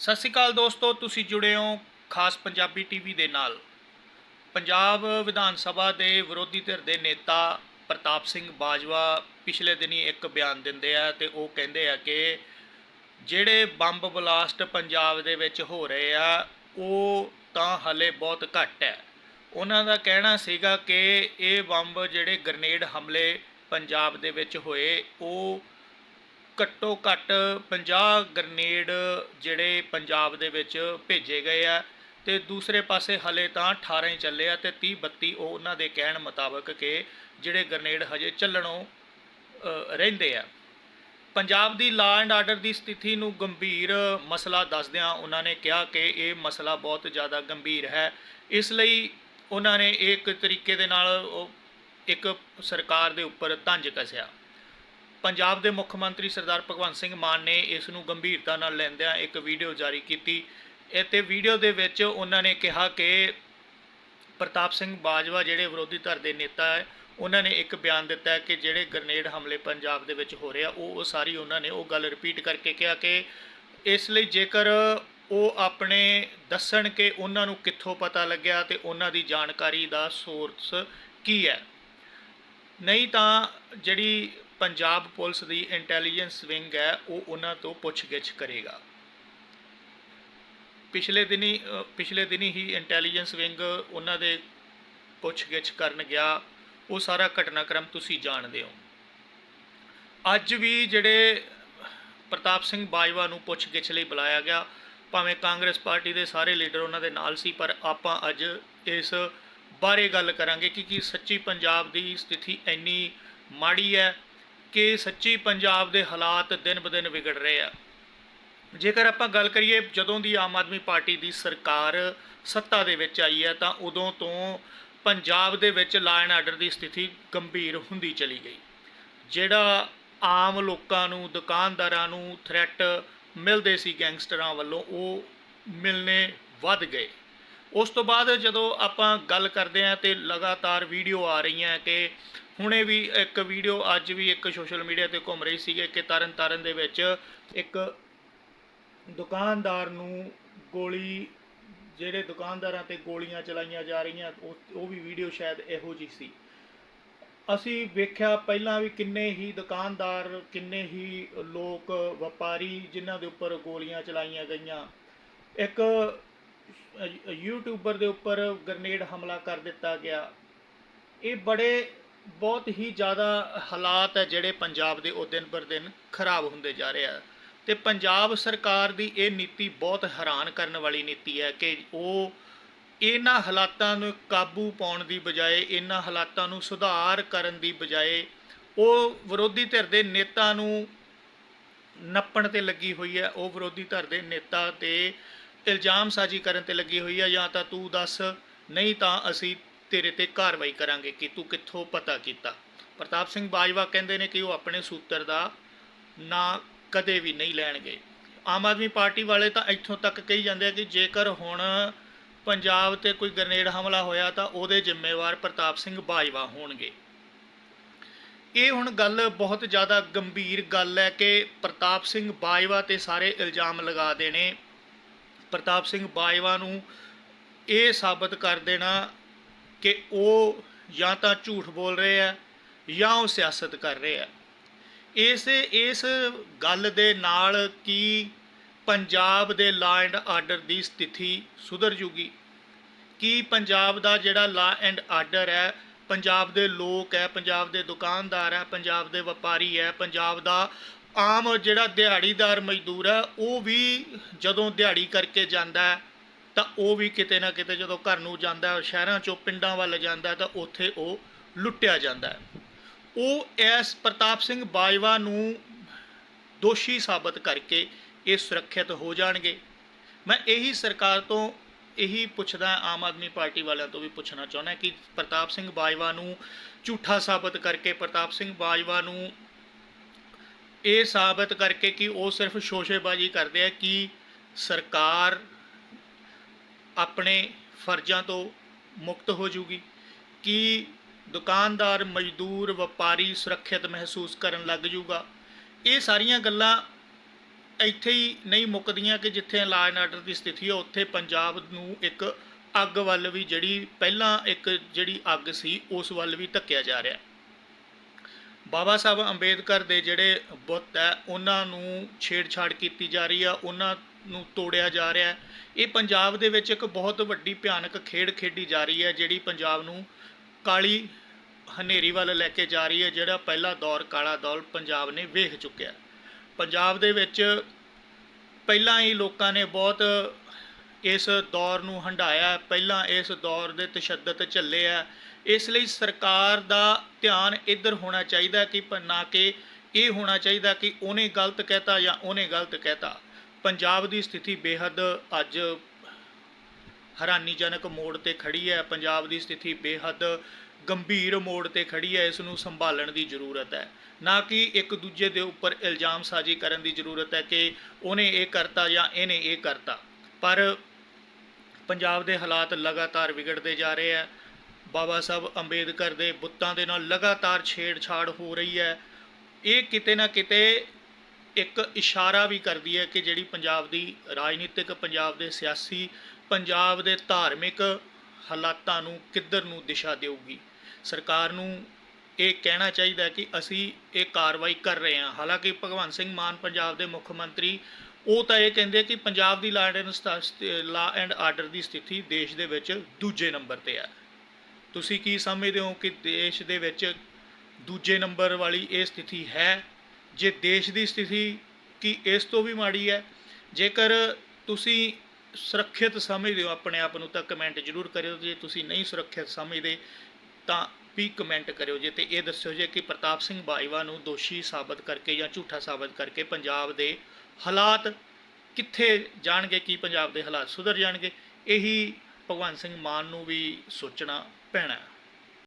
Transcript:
ਸਤਿ ਸ਼੍ਰੀ ਅਕਾਲ ਦੋਸਤੋ, ਤੁਸੀਂ ਜੁੜੇ ਹੋ ਖਾਸ ਪੰਜਾਬੀ ਟੀਵੀ ਦੇ ਨਾਲ। ਪੰਜਾਬ ਵਿਧਾਨ ਸਭਾ ਦੇ ਵਿਰੋਧੀ ਧਿਰ ਦੇ ਨੇਤਾ ਪ੍ਰਤਾਪ ਸਿੰਘ ਬਾਜਵਾ ਪਿਛਲੇ ਦਿਨੀ ਇੱਕ ਬਿਆਨ ਦਿੰਦੇ ਆ ਤੇ ਉਹ ਕਹਿੰਦੇ ਆ ਕਿ ਜਿਹੜੇ ਬੰਬ ਬਲਾਸਟ ਪੰਜਾਬ ਦੇ ਵਿੱਚ ਹੋ ਰਹੇ ਆ, ਉਹ ਤਾਂ ਹਲੇ ਬਹੁਤ ਘੱਟ ਹੈ। ਉਹਨਾਂ ਦਾ ਕਹਿਣਾ ਸੀਗਾ ਕਿ ਇਹ ਬੰਬ ਜਿਹੜੇ ਗ੍ਰਨੇਡ ਹਮਲੇ ਪੰਜਾਬ ਦੇ ਵਿੱਚ ਹੋਏ, ਉਹ ਘੱਟੋ ਘੱਟ 50 ਗ੍ਰਨੇਡ ਜਿਹੜੇ ਪੰਜਾਬ ਦੇ ਵਿੱਚ ਭੇਜੇ ਗਏ ਆ ਤੇ ਦੂਸਰੇ ਪਾਸੇ ਹਲੇ ਤਾਂ 18 ਹੀ ਚੱਲੇ ਆ ਤੇ 30 32 ਉਹ ਉਹਨਾਂ ਦੇ ਕਹਿਣ ਮੁਤਾਬਕ ਕਿ ਜਿਹੜੇ ਗ੍ਰਨੇਡ ਹਜੇ ਚੱਲਣੋਂ ਰਹਿੰਦੇ ਆ। ਪੰਜਾਬ ਦੀ ਲਾ ਐਂਡ ਆਰਡਰ ਦੀ ਸਥਿਤੀ ਨੂੰ ਗੰਭੀਰ ਮਸਲਾ ਦੱਸਦਿਆਂ ਉਹਨਾਂ ਨੇ ਕਿਹਾ ਕਿ ਇਹ ਮਸਲਾ ਬਹੁਤ ਜ਼ਿਆਦਾ ਗੰਭੀਰ ਹੈ। ਇਸ ਲਈ ਉਹਨਾਂ ਨੇ ਇੱਕ ਤਰੀਕੇ ਦੇ ਨਾਲ ਉਹ ਇੱਕ ਸਰਕਾਰ ਦੇ ਉੱਪਰ ਤੰਜ ਕੱਸਿਆ। ਪੰਜਾਬ ਦੇ ਮੁੱਖ ਮੰਤਰੀ ਸਰਦਾਰ ਭਗਵੰਤ ਸਿੰਘ ਮਾਨ ਨੇ ਇਸ ਨੂੰ ਗੰਭੀਰਤਾ ਨਾਲ ਲੈਂਦਿਆਂ ਇੱਕ ਵੀਡੀਓ ਜਾਰੀ ਕੀਤੀ। ਇਹ ਤੇ ਵੀਡੀਓ ਦੇ ਵਿੱਚ ਉਹਨਾਂ ਨੇ ਕਿਹਾ ਕਿ ਪ੍ਰਤਾਪ ਸਿੰਘ ਬਾਜਵਾ ਜਿਹੜੇ ਵਿਰੋਧੀ ਧਿਰ ਦੇ ਨੇਤਾ ਹੈ, ਉਹਨਾਂ ਨੇ ਇੱਕ ਬਿਆਨ ਦਿੱਤਾ ਕਿ ਜਿਹੜੇ ਗ੍ਰਨੇਡ ਹਮਲੇ ਪੰਜਾਬ ਦੇ ਵਿੱਚ ਹੋ ਰਹੇ ਆ ਉਹ ਉਹ ਸਾਰੀ ਉਹਨਾਂ ਨੇ ਉਹ ਗੱਲ ਰਿਪੀਟ ਕਰਕੇ ਕਿਹਾ ਕਿ ਇਸ ਲਈ ਜੇਕਰ ਉਹ ਆਪਣੇ ਦੱਸਣ ਕਿ ਉਹਨਾਂ ਨੂੰ ਕਿੱਥੋਂ ਪਤਾ ਲੱਗਿਆ ਤੇ ਉਹਨਾਂ ਦੀ ਜਾਣਕਾਰੀ ਦਾ ਸੋਰਸ ਕੀ ਹੈ। ਨਹੀਂ ਤਾਂ ਜਿਹੜੀ ਪੰਜਾਬ ਪੁਲਿਸ ਦੀ ਇੰਟੈਲੀਜੈਂਸ ਵਿੰਗ ਹੈ, ਉਹ ਉਹਨਾਂ ਤੋਂ ਪੁੱਛਗਿੱਛ ਕਰੇਗਾ। ਪਿਛਲੇ ਦਿਨੀ ਪਿਛਲੇ ਦਿਨੀ ਹੀ ਇੰਟੈਲੀਜੈਂਸ ਵਿੰਗ ਉਹਨਾਂ ਦੇ ਪੁੱਛਗਿੱਛ ਕਰਨ ਗਿਆ। ਉਹ ਸਾਰਾ ਘਟਨਾਕ੍ਰਮ ਤੁਸੀਂ ਜਾਣਦੇ ਹੋ। ਅੱਜ ਵੀ ਜਿਹੜੇ ਪ੍ਰਤਾਪ ਸਿੰਘ ਬਾਜਵਾ ਨੂੰ ਪੁੱਛਗਿੱਛ ਲਈ ਬੁਲਾਇਆ ਗਿਆ, ਭਾਵੇਂ ਕਾਂਗਰਸ ਪਾਰਟੀ ਦੇ ਸਾਰੇ ਲੀਡਰ ਉਹਨਾਂ ਦੇ ਨਾਲ ਸੀ, ਪਰ ਆਪਾਂ ਅੱਜ ਇਸ ਬਾਰੇ ਗੱਲ ਕਰਾਂਗੇ ਕਿ ਕੀ ਸੱਚੀ ਪੰਜਾਬ ਦੀ ਸਥਿਤੀ ਇੰਨੀ ਮਾੜੀ ਹੈ ਕਿ ਸੱਚੀ ਪੰਜਾਬ ਦੇ ਹਾਲਾਤ ਦਿਨ ਬਦਿਨ ਵਿਗੜ ਰਹੇ ਆ। ਜੇਕਰ ਆਪਾਂ ਗੱਲ ਕਰੀਏ ਜਦੋਂ ਦੀ ਆਮ ਆਦਮੀ ਪਾਰਟੀ ਦੀ ਸਰਕਾਰ ਸੱਤਾ ਦੇ ਵਿੱਚ ਆਈ ਹੈ, ਤਾਂ ਉਦੋਂ ਤੋਂ ਪੰਜਾਬ ਦੇ ਵਿੱਚ ਲਾ ਐਂਡ ਆਰਡਰ ਦੀ ਸਥਿਤੀ ਗੰਭੀਰ ਹੁੰਦੀ ਚਲੀ ਗਈ। ਜਿਹੜਾ ਆਮ ਲੋਕਾਂ ਨੂੰ, ਦੁਕਾਨਦਾਰਾਂ ਨੂੰ ਥ੍ਰੈਟ ਮਿਲਦੇ ਸੀ ਗੈਂਗਸਟਰਾਂ ਵੱਲੋਂ, ਉਹ ਮਿਲਨੇ ਵੱਧ ਗਏ। ਉਸ ਤੋਂ ਬਾਅਦ ਜਦੋਂ ਆਪਾਂ ਗੱਲ ਕਰਦੇ ਹਾਂ ਤੇ ਲਗਾਤਾਰ ਵੀਡੀਓ ਆ ਰਹੀਆਂ ਕਿ ਹੁਣੇ ਵੀ ਇੱਕ ਵੀਡੀਓ ਅੱਜ ਵੀ ਇੱਕ ਸੋਸ਼ਲ ਮੀਡੀਆ ਤੇ ਘੁੰਮ ਰਹੀ ਸੀਗੀ ਕਿ ਤਰਨ ਤਾਰਨ ਦੇ ਵਿੱਚ ਇੱਕ ਦੁਕਾਨਦਾਰ ਨੂੰ ਗੋਲੀ, ਜਿਹੜੇ ਦੁਕਾਨਦਾਰਾਂ ਤੇ ਗੋਲੀਆਂ ਚਲਾਈਆਂ ਜਾ ਰਹੀਆਂ, ਉਹ ਉਹ ਵੀ ਵੀਡੀਓ ਸ਼ਾਇਦ ਇਹੋ ਜਿਹੀ ਸੀ। ਅਸੀਂ ਵੇਖਿਆ ਪਹਿਲਾਂ ਵੀ ਕਿੰਨੇ ਹੀ ਦੁਕਾਨਦਾਰ, ਕਿੰਨੇ ਹੀ ਲੋਕ, ਵਪਾਰੀ ਜਿਨ੍ਹਾਂ ਦੇ ਉੱਪਰ ਗੋਲੀਆਂ ਚਲਾਈਆਂ ਗਈਆਂ। ਇੱਕ ਯੂਟਿਊਬਰ ਦੇ ਉੱਪਰ ਗ੍ਰਨੇਡ ਹਮਲਾ ਕਰ ਦਿੱਤਾ ਗਿਆ। ਇਹ ਬੜੇ ਬਹੁਤ ਹੀ ਜ਼ਿਆਦਾ ਹਾਲਾਤ ਹੈ ਜਿਹੜੇ ਪੰਜਾਬ ਦੇ ਉਹ ਦਿਨ ਪਰ ਦਿਨ ਖਰਾਬ ਹੁੰਦੇ ਜਾ ਰਹੇ ਆ। ਤੇ ਪੰਜਾਬ ਸਰਕਾਰ ਦੀ ਇਹ ਨੀਤੀ ਬਹੁਤ ਹੈਰਾਨ ਕਰਨ ਵਾਲੀ ਨੀਤੀ ਹੈ ਕਿ ਉਹ ਇਹਨਾਂ ਹਾਲਾਤਾਂ ਨੂੰ ਕਾਬੂ ਪਾਉਣ ਦੀ ਬਜਾਏ, ਇਹਨਾਂ ਹਾਲਾਤਾਂ ਨੂੰ ਸੁਧਾਰ ਕਰਨ ਦੀ ਬਜਾਏ ਉਹ ਵਿਰੋਧੀ ਧਿਰ ਦੇ ਨੇਤਾ ਨੂੰ ਨੱਪਣ ਤੇ ਲੱਗੀ ਹੋਈ ਹੈ। ਉਹ ਵਿਰੋਧੀ ਧਿਰ ਦੇ ਨੇਤਾ ਤੇ ਇਲਜ਼ਾਮ ਸਾਜੀ ਕਰਨ ਤੇ ਲੱਗੀ ਹੋਈ ਹੈ। ਜਾਂ ਤਾਂ ਤੂੰ ਦੱਸ, ਨਹੀਂ ਤਾਂ ਅਸੀਂ ਤੇਰੇ ਤੇ ਕਾਰਵਾਈ ਕਰਾਂਗੇ ਕਿ ਤੂੰ ਕਿੱਥੋਂ ਪਤਾ ਕੀਤਾ? ਪ੍ਰਤਾਪ ਸਿੰਘ ਬਾਜਵਾ ਕਹਿੰਦੇ ਨੇ ਕਿ ਉਹ ਆਪਣੇ ਸੂਤਰ ਦਾ ਨਾਂ ਕਦੇ ਵੀ ਨਹੀਂ ਲੈਣਗੇ। ਆਮ ਆਦਮੀ ਪਾਰਟੀ ਵਾਲੇ ਤਾਂ ਇੱਥੋਂ ਤੱਕ ਕਹੀ ਜਾਂਦੇ ਆ ਕਿ ਜੇਕਰ ਹੁਣ ਪੰਜਾਬ ਤੇ ਕੋਈ ਗ੍ਰਨੇਡ ਹਮਲਾ ਹੋਇਆ ਤਾਂ ਉਹਦੇ ਜ਼ਿੰਮੇਵਾਰ ਪ੍ਰਤਾਪ ਸਿੰਘ ਬਾਜਵਾ ਹੋਣਗੇ। ਇਹ ਹੁਣ ਗੱਲ ਬਹੁਤ ਜ਼ਿਆਦਾ ਗੰਭੀਰ ਗੱਲ ਹੈ ਕਿ ਪ੍ਰਤਾਪ ਸਿੰਘ ਬਾਜਵਾ ਤੇ ਸਾਰੇ ਇਲਜ਼ਾਮ ਲਗਾ ਦੇਣੇ। ਪ੍ਰਤਾਪ ਸਿੰਘ ਬਾਜਵਾ ਨੂੰ ਇਹ ਸਾਬਤ ਕਰ ਦੇਣਾ ਕਿ ਉਹ ਜਾਂ ਤਾਂ ਝੂਠ ਬੋਲ ਰਹੇ ਆ ਜਾਂ ਉਹ ਸਿਆਸਤ ਕਰ ਰਹੇ ਆ। ਇਸ ਇਸ ਗੱਲ ਦੇ ਨਾਲ ਕੀ ਪੰਜਾਬ ਦੇ ਲਾ ਐਂਡ ਆਰਡਰ ਦੀ ਸਥਿਤੀ ਸੁਧਰ ਜੂਗੀ? ਕੀ ਪੰਜਾਬ ਦਾ ਜਿਹੜਾ ਲਾ ਐਂਡ ਆਰਡਰ ਹੈ, ਪੰਜਾਬ ਦੇ ਲੋਕ ਹੈ, ਪੰਜਾਬ ਦੇ ਦੁਕਾਨਦਾਰ ਹੈ, ਪੰਜਾਬ ਦੇ ਵਪਾਰੀ ਹੈ, ਪੰਜਾਬ ਦਾ ਆਮ ਜਿਹੜਾ ਦਿਹਾੜੀਦਾਰ ਮਜ਼ਦੂਰ ਹੈ, ਉਹ ਵੀ ਜਦੋਂ ਦਿਹਾੜੀ ਕਰਕੇ ਜਾਂਦਾ ਹੈ ਤਾਂ ਉਹ ਵੀ ਕਿਤੇ ਨਾ ਕਿਤੇ ਜਦੋਂ ਘਰ ਨੂੰ ਜਾਂਦਾ, ਸ਼ਹਿਰਾਂ ਚੋਂ ਪਿੰਡਾਂ ਵੱਲ ਜਾਂਦਾ ਤਾਂ ਉੱਥੇ ਉਹ ਲੁੱਟਿਆ ਜਾਂਦਾ ਉਹ ਇਸ ਪ੍ਰਤਾਪ ਸਿੰਘ ਬਾਜਵਾ ਨੂੰ ਦੋਸ਼ੀ ਸਾਬਤ ਕਰਕੇ ਇਹ ਸੁਰੱਖਿਅਤ ਹੋ ਜਾਣਗੇ। ਮੈਂ ਇਹੀ ਸਰਕਾਰ ਤੋਂ ਇਹੀ ਪੁੱਛਦਾ, ਆਮ ਆਦਮੀ ਪਾਰਟੀ ਵਾਲਿਆਂ ਤੋਂ ਵੀ ਪੁੱਛਣਾ ਚਾਹੁੰਦਾ ਕਿ ਪ੍ਰਤਾਪ ਸਿੰਘ ਬਾਜਵਾ ਨੂੰ ਝੂਠਾ ਸਾਬਤ ਕਰਕੇ, ਪ੍ਰਤਾਪ ਸਿੰਘ ਬਾਜਵਾ ਨੂੰ ਇਹ ਸਾਬਤ ਕਰਕੇ ਕਿ ਉਹ ਸਿਰਫ ਸ਼ੋਸ਼ੇਬਾਜ਼ੀ ਕਰਦੇ ਆ ਕਿ ਸਰਕਾਰ ਆਪਣੇ ਫਰਜ਼ਾਂ ਤੋਂ ਮੁਕਤ ਹੋ ਜੂਗੀ। ਕਿ ਦੁਕਾਨਦਾਰ, ਮਜ਼ਦੂਰ, ਵਪਾਰੀ ਸੁਰੱਖਿਅਤ ਮਹਿਸੂਸ ਕਰਨ ਲੱਗ ਜੂਗਾ? ਇਹ ਸਾਰੀਆਂ ਗੱਲਾਂ ਇੱਥੇ ਹੀ ਨਹੀਂ ਮੁੱਕਦੀਆਂ ਕਿ ਜਿੱਥੇ ਲਾਅ ਐਂਡ ਆਰਡਰ ਦੀ ਸਥਿਤੀ ਹੈ ਉੱਥੇ ਪੰਜਾਬ ਨੂੰ ਇੱਕ ਅੱਗ ਵੱਲ ਵੀ ਜਿਹੜੀ ਪਹਿਲਾਂ ਇੱਕ ਜਿਹੜੀ ਅੱਗ ਸੀ, ਉਸ ਵੱਲ ਵੀ ਧੱਕਿਆ ਜਾ ਰਿਹਾ। ਬਾਬਾ ਸਾਹਿਬ ਅੰਬੇਦਕਰ ਦੇ ਜਿਹੜੇ ਬੁੱਤ ਹੈ, ਉਹਨਾਂ ਨੂੰ ਛੇੜਛਾੜ ਕੀਤੀ ਜਾ ਰਹੀ ਆ। ਉਹਨਾਂ ਨੂੰ ਤੋੜਿਆ ਜਾ ਰਿਹਾ ਹੈ। ਇਹ ਪੰਜਾਬ ਦੇ ਵਿੱਚ ਇੱਕ ਬਹੁਤ ਵੱਡੀ ਭਿਆਨਕ ਖੇਡ ਖੇਡੀ ਜਾ ਰਹੀ ਹੈ, ਜਿਹੜੀ ਪੰਜਾਬ ਨੂੰ ਕਾਲੀ ਹਨੇਰੀ ਵੱਲ ਲੈ ਕੇ ਜਾ ਰਹੀ ਹੈ, ਜਿਹੜਾ ਪਹਿਲਾ ਦੌਰ ਕਾਲਾ ਦੌਰ ਪੰਜਾਬ ਨੇ ਵੇਖ ਚੁੱਕਿਆ ਪੰਜਾਬ ਦੇ ਵਿੱਚ ਪਹਿਲਾਂ ਹੀ ਲੋਕਾਂ ਨੇ ਬਹੁਤ ਇਸ ਦੌਰ ਨੂੰ ਹੰਢਾਇਆ ਪਹਿਲਾਂ ਇਸ ਦੌਰ ਦੇ ਤਸ਼ੱਦਦ ਝੱਲੇ ਆ ਇਸ ਲਈ ਸਰਕਾਰ ਦਾ ਧਿਆਨ ਇੱਧਰ ਹੋਣਾ ਚਾਹੀਦਾ ਕਿ ਨਾ ਕਿ ਇਹ ਹੋਣਾ ਚਾਹੀਦਾ ਕਿ ਉਹਨੇ ਗਲਤ ਕਹਿਤਾ ਜਾਂ ਉਹਨੇ ਗਲਤ ਕਹਿਤਾ। ਪੰਜਾਬ ਦੀ ਸਥਿਤੀ ਬੇਹੱਦ ਅੱਜ ਹੈਰਾਨੀਜਨਕ ਮੋੜ ਤੇ ਖੜੀ ਹੈ। ਪੰਜਾਬ ਦੀ ਸਥਿਤੀ ਬੇਹੱਦ ਗੰਭੀਰ ਮੋੜ ਤੇ ਖੜੀ ਹੈ। ਇਸ ਨੂੰ ਸੰਭਾਲਣ ਦੀ ਜ਼ਰੂਰਤ ਹੈ। ਨਾ ਕਿ ਇੱਕ ਦੂਜੇ ਦੇ ਉੱਪਰ ਇਲਜ਼ਾਮ ਸਾਜੀ ਕਰਨ ਦੀ ਜ਼ਰੂਰਤ ਹੈ ਕਿ ਉਹਨੇ ਇਹ ਕਰਤਾ ਜਾਂ ਇਹਨੇ ਇਹ ਕਰਤਾ। ਪਰ ਪੰਜਾਬ ਦੇ ਹਾਲਾਤ ਲਗਾਤਾਰ ਵਿਗੜਦੇ ਜਾ ਰਹੇ ਹੈ। ਬਾਬਾ ਸਾਹਿਬ ਅੰਬੇਦਕਰ ਦੇ ਬੁੱਤਾਂ ਦੇ ਨਾਲ ਲਗਾਤਾਰ ਛੇੜਛਾੜ ਹੋ ਰਹੀ ਹੈ। ਇਹ ਕਿਤੇ ਨਾ ਕਿਤੇ ਇੱਕ ਇਸ਼ਾਰਾ ਵੀ ਕਰਦੀ ਹੈ ਕਿ ਜਿਹੜੀ ਪੰਜਾਬ ਦੀ ਰਾਜਨੀਤਿਕ, ਪੰਜਾਬ ਦੇ ਸਿਆਸੀ, ਪੰਜਾਬ ਦੇ ਧਾਰਮਿਕ ਹਾਲਾਤਾਂ ਨੂੰ ਕਿੱਧਰ ਨੂੰ ਦਿਸ਼ਾ ਦੇਊਗੀ। ਸਰਕਾਰ ਨੂੰ ਇਹ ਕਹਿਣਾ ਚਾਹੀਦਾ ਕਿ ਅਸੀਂ ਇਹ ਕਾਰਵਾਈ ਕਰ ਰਹੇ ਹਾਂ। ਹਾਲਾਂਕਿ ਭਗਵੰਤ ਸਿੰਘ ਮਾਨ ਪੰਜਾਬ ਦੇ ਮੁੱਖ ਮੰਤਰੀ, ਉਹ ਤਾਂ ਇਹ ਕਹਿੰਦੇ ਕਿ ਪੰਜਾਬ ਦੀ law and law and order ਦੀ ਸਥਿਤੀ ਦੇਸ਼ ਦੇ ਵਿੱਚ ਦੂਜੇ ਨੰਬਰ ਤੇ ਹੈ। ਤੁਸੀਂ ਕੀ ਸਮਝਦੇ ਹੋ ਕਿ ਦੇਸ਼ ਦੇ ਵਿੱਚ ਦੂਜੇ ਨੰਬਰ ਵਾਲੀ ਇਹ ਸਥਿਤੀ ਹੈ? ਜੇ ਦੇਸ਼ ਦੀ ਸਥਿਤੀ ਕੀ ਇਸ ਤੋਂ ਵੀ ਮਾੜੀ ਹੈ? ਜੇਕਰ ਤੁਸੀਂ ਸੁਰੱਖਿਅਤ ਸਮਝਦੇ ਹੋ ਆਪਣੇ ਆਪ ਨੂੰ, ਤਾਂ ਕਮੈਂਟ ਜ਼ਰੂਰ ਕਰਿਓ। ਜੇ ਤੁਸੀਂ ਨਹੀਂ ਸੁਰੱਖਿਅਤ ਸਮਝਦੇ, ਤਾਂ ਵੀ ਕਮੈਂਟ ਕਰਿਓ। ਜੇ ਤੇ ਇਹ ਦੱਸਿਓ ਜੇ ਕਿ ਪ੍ਰਤਾਪ ਸਿੰਘ ਬਾਈਵਾ ਨੂੰ ਦੋਸ਼ੀ ਸਾਬਤ ਕਰਕੇ ਜਾਂ ਝੂਠਾ ਸਾਬਤ ਕਰਕੇ ਪੰਜਾਬ ਦੇ ਹਾਲਾਤ ਕਿੱਥੇ ਜਾਣਗੇ, ਕੀ ਪੰਜਾਬ ਦੇ ਹਾਲਾਤ ਸੁਧਰ ਜਾਣਗੇ, ਇਹੀ ਭਗਵੰਤ ਸਿੰਘ ਮਾਨ ਨੂੰ ਵੀ ਸੋਚਣਾ ਪੈਣਾ